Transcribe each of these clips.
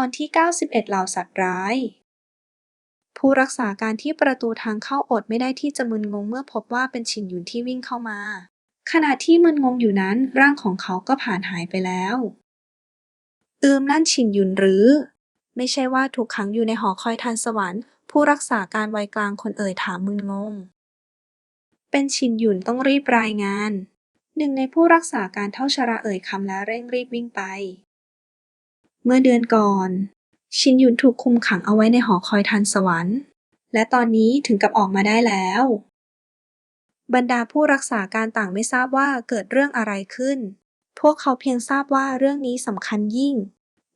ตอนที่ 91 เหล่าสัตว์ร้าย ผู้รักษาการที่ประตูทางเข้าอดไม่ได้ที่จะมึนงงเมื่อพบว่าเป็นฉินหยุนที่วิ่งเข้ามา ขณะที่มึนงงอยู่นั้นร่างของเขาก็ผ่านหายไปแล้ว อืมนั่นฉินหยุนหรือ ไม่ใช่ว่าถูกขังอยู่ในหอคอยทันสวรรค์ ผู้รักษาการวัยกลางคนเอ่ยถามมึนงง เป็นฉินหยุนต้องรีบรายงานหนึ่งในผู้รักษาการเท่าชราเอ่ยคำและเร่งรีบวิ่งไป เมื่อเดือนก่อน ชินหยุนถูกคุมขังเอาไว้ในหอคอยทันสวรรค์ และตอนนี้ถึงกับออกมาได้แล้ว บรรดาผู้รักษาการต่างไม่ทราบว่าเกิดเรื่องอะไรขึ้น พวกเขาเพียงทราบว่าเรื่องนี้สำคัญยิ่ง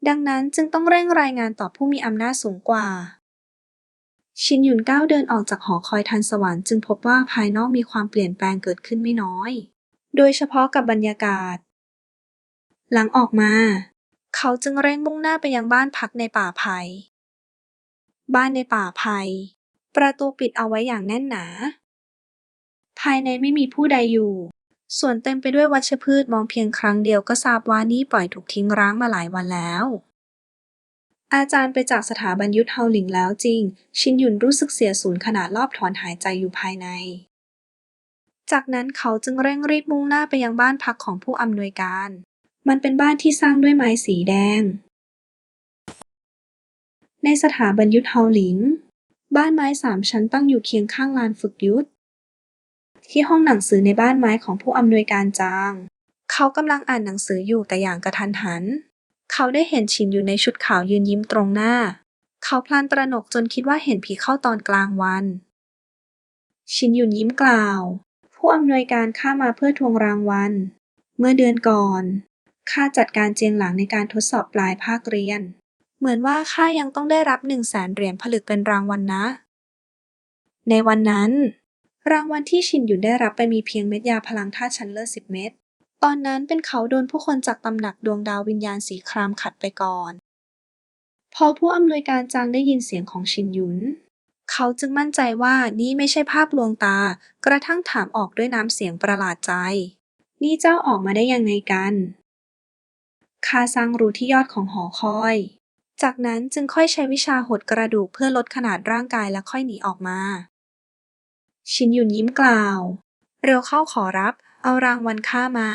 ดังนั้นจึงต้องเร่งรายงานต่อผู้มีอำนาจสูงกว่า ชินหยุนก้าวเดินออกจากหอคอยทันสวรรค์จึงพบว่าภายนอกมีความเปลี่ยนแปลงเกิดขึ้นไม่น้อย โดยเฉพาะกับบรรยากาศ หลังออกมา เขาจึงเร่งมุ่งหน้าไปยังบ้านพักในป่าไผ่ บ้านในป่าไผ่ ประตูปิดเอาไว้อย่างแน่นหนา ภายในไม่มีผู้ใดอยู่ส่วนเต็มไปด้วยวัชพืชมองเพียงครั้งเดียวก็ทราบว่านี่ปล่อยถูกทิ้งร้างมาหลายวันแล้ว อาจารย์ไปจากสถาบันยุทธเฮาหลิงแล้วจริง ชินหยุนรู้สึกเสียสูญขนาดรอบถอนหายใจอยู่ภายใน จากนั้นเขาจึงเร่งรีบมุ่งหน้าไปยังบ้านพักของผู้อำนวยการ มันเป็นบ้านที่สร้างด้วยไม้สีแดง ในสถาบันยุทธเฮาหลิง บ้านไม้สามชั้นตั้งอยู่เคียงข้างลานฝึกยุทธ ที่ห้องหนังสือในบ้านไม้ของผู้อำนวยการจาง เขากำลังอ่านหนังสืออยู่แต่อย่างกระทันหัน เขาได้เห็นฉินอยู่ในชุดขาวยืนยิ้มตรงหน้า เขาพลันตระหนกจนคิดว่าเห็นผีเข้าตอนกลางวัน ชินยุนยิ้มกล่าว ผู้อำนวยการข้ามาเพื่อทวงรางวัล เมื่อเดือนก่อน ข้าจัดการเจียงหลังในการทดสอบปลายภาคเรียน เหมือนว่าข้ายังต้องได้รับหนึ่งแสนเหรียญผลึกเป็นรางวัลนะ ในวันนั้น รางวัลที่ชินหยุนได้รับไปมีเพียงเม็ดยาพลังธาตุชั้นเลิศสิบเม็ด ตอนนั้นเป็นเขาโดนผู้คนจากตำหนักดวงดาววิญญาณสีครามขัดไปก่อน พอผู้อำนวยการจางได้ยินเสียงของชินหยุน เขาจึงมั่นใจว่านี่ไม่ใช่ภาพลวงตา กระทั่งถามออกด้วยน้ำเสียงประหลาดใจ นี่เจ้าออกมาได้ยังไงกัน ข้าสร้างรูที่ยอดของหอคอย จากนั้นจึงค่อยใช้วิชาหดกระดูกเพื่อลดขนาดร่างกายและค่อยหนีออกมา ชินหยุนยิ้มกล่าว เร็วเข้าขอรับ เอารางวัลข้ามา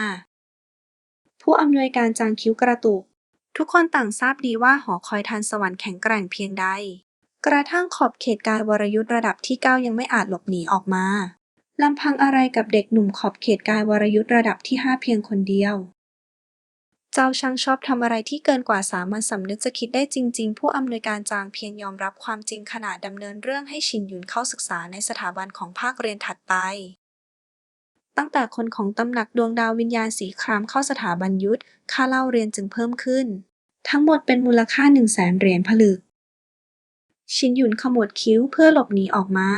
ผู้อำนวยการจางคิ้วกระตุก ทุกคนต่างทราบดีว่าหอคอยทันสวรรค์แข็งแกร่งเพียงใด กระทั่งขอบเขตการวรยุทธ์ระดับที่เก้ายังไม่อาจหลบหนีออกมาลำพังอะไรกับเด็กหนุ่มขอบเขตกายวรยุทธ์ระดับที่ห้าเพียงคนเดียว เจ้าช่างชอบทำอะไรที่เกินกว่าสามัญสำนึกจะคิดได้จริง ๆ ผู้อำนวยการจางเพียงยอมรับความจริงขณะดำเนินเรื่องให้ชินหยุนเข้าศึกษาในสถาบันของภาคเรียนถัดไป ตั้งแต่คนของตำหนักดวงดาววิญญาณสีครามเข้าสถาบันยุทธค่าเล่าเรียนจึงเพิ่มขึ้น ทั้งหมดเป็นมูลค่าหนึ่งแสนเหรียญผลึก ชินหยุนขมวดคิ้วเพื่อหลบหนีออกมา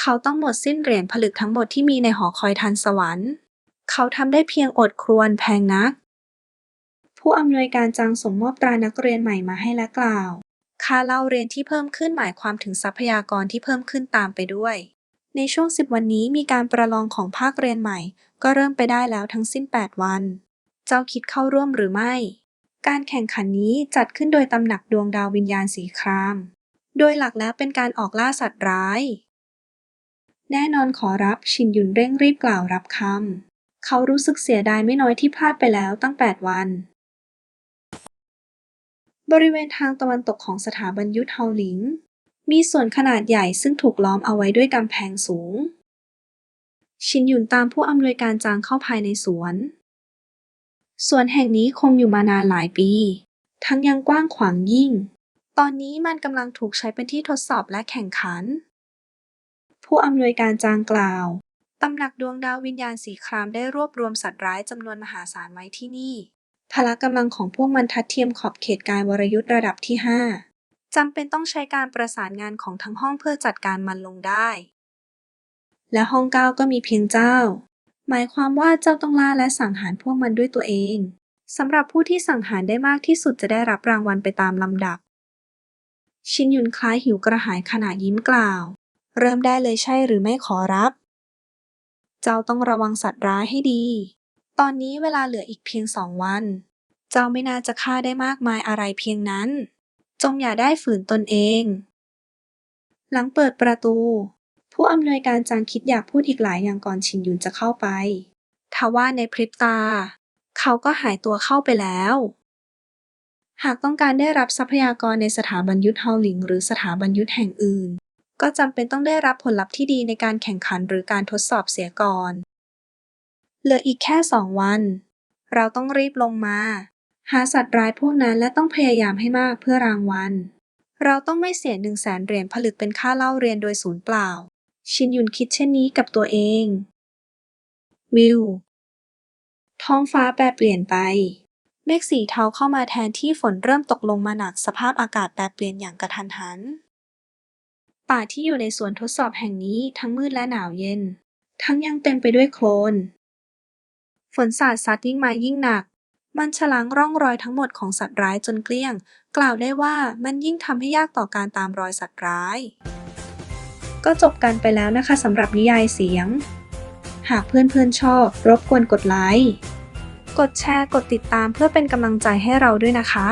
เขาต้องหมดสิ้นเหรียญผลึกทั้งหมดที่มีในหอคอยทันสวรรค์ เขาทำได้เพียงอดครวญแพงนัก ผู้อำนวยการจางส่งมอบตรานักเรียนใหม่มาให้และกล่าว ค่าเล่าเรียนที่เพิ่มขึ้นหมายความถึงทรัพยากรที่เพิ่มขึ้นตามไปด้วย ในช่วง 10 วันนี้มีการประลองของภาคเรียนใหม่ ก็เริ่มไปได้แล้วทั้งสิ้น 8 วัน เจ้าคิดเข้าร่วมหรือไม่ การแข่งขันนี้จัดขึ้นโดยตำหนักดวงดาววิญญาณสีคราม โดยหลักแล้วเป็นการออกล่าสัตว์ร้าย แน่นอนขอรับชินยุนเร่งรีบกล่าวรับคำเขารู้สึกเสียดายไม่น้อยที่พลาดไปแล้วตั้ง 8 วัน บริเวณทางตะวันตกของสถาบันยุทธเฮาหลิง มีสวนขนาดใหญ่ซึ่งถูกล้อมเอาไว้ด้วยกำแพงสูง ชินหยุนตามผู้อำนวยการจางเข้าภายในสวน สวนแห่งนี้คงอยู่มานานหลายปี ทั้งยังกว้างขวางยิ่ง ตอนนี้มันกำลังถูกใช้เป็นที่ทดสอบและแข่งขัน ผู้อำนวยการจางกล่าวตำหนักดวงดาววิญญาณสีครามได้รวบรวมสัตว์ร้ายจำนวนมหาศาลไว้ที่นี่ พละกำลังของพวกมันทัดเทียมขอบเขตกายวรยุทธ์ระดับที่5จำเป็นต้องใช้การประสานงานของทั้งห้องเพื่อจัดการมันลงได้ และห้องเก้าก็มีเพียงเจ้า หมายความว่าเจ้าต้องล่าและสังหารพวกมันด้วยตัวเองสำหรับผู้ที่สังหารได้มากที่สุดจะได้รับรางวัลไปตามลำดับ ชินยุนคล้ายหิวกระหายขณะยิ้มกล่าว เริ่มได้เลยใช่หรือไม่ขอรับ เจ้าต้องระวังสัตว์ร้ายให้ดี ตอนนี้เวลาเหลืออีกเพียงสองวัน เจ้าไม่น่าจะฆ่าได้มากมายอะไรเพียงนั้น จงอย่าได้ฝืนตนเอง หลังเปิดประตู ผู้อำนวยการจางคิดอยากพูดอีกหลายอย่างก่อนชินยุนจะเข้าไป ทว่าในพริบตา เขาก็หายตัวเข้าไปแล้ว หากต้องการได้รับทรัพยากรในสถาบันยุทธเฮาหลิง หรือสถาบันยุทธแห่งอื่น ก็จำเป็นต้องได้รับผลลัพธ์ที่ดีในการแข่งขันหรือการทดสอบเสียก่อน เหลืออีกแค่สองวัน เราต้องรีบลงมา หาสัตว์ร้ายพวกนั้นและต้องพยายามให้มากเพื่อรางวัล เราต้องไม่เสียหนึ่งแสนเหรียญผลึกเป็นค่าเล่าเรียนโดยศูนย์เปล่า ชินยุนคิดเช่นนี้กับตัวเอง วิว ท้องฟ้าแปรเปลี่ยนไป เมฆสีเทาเข้ามาแทนที่ฝนเริ่มตกลงมาหนักสภาพอากาศแปรเปลี่ยนอย่างกระทันหัน ป่าที่อยู่ในสวนทดสอบแห่งนี้ทั้งมืดและหนาวเย็น ทั้งยังเต็มไปด้วยโคลน นสาดซัดยิ่งมายิ่งหนัก มันฉลังร่องรอยทั้งหมดของสัตว์ร้ายจนเกลี้ยง กล่าวได้ว่ามันยิ่งทำให้ยากต่อการตามรอยสัตว์ร้าย ก็จบกันไปแล้วนะคะสำหรับนิยายเสียง หากเพื่อนๆชอบ รบกวนกดไลค์ กดแชร์ กดติดตามเพื่อเป็นกำลังใจให้เราด้วยนะคะ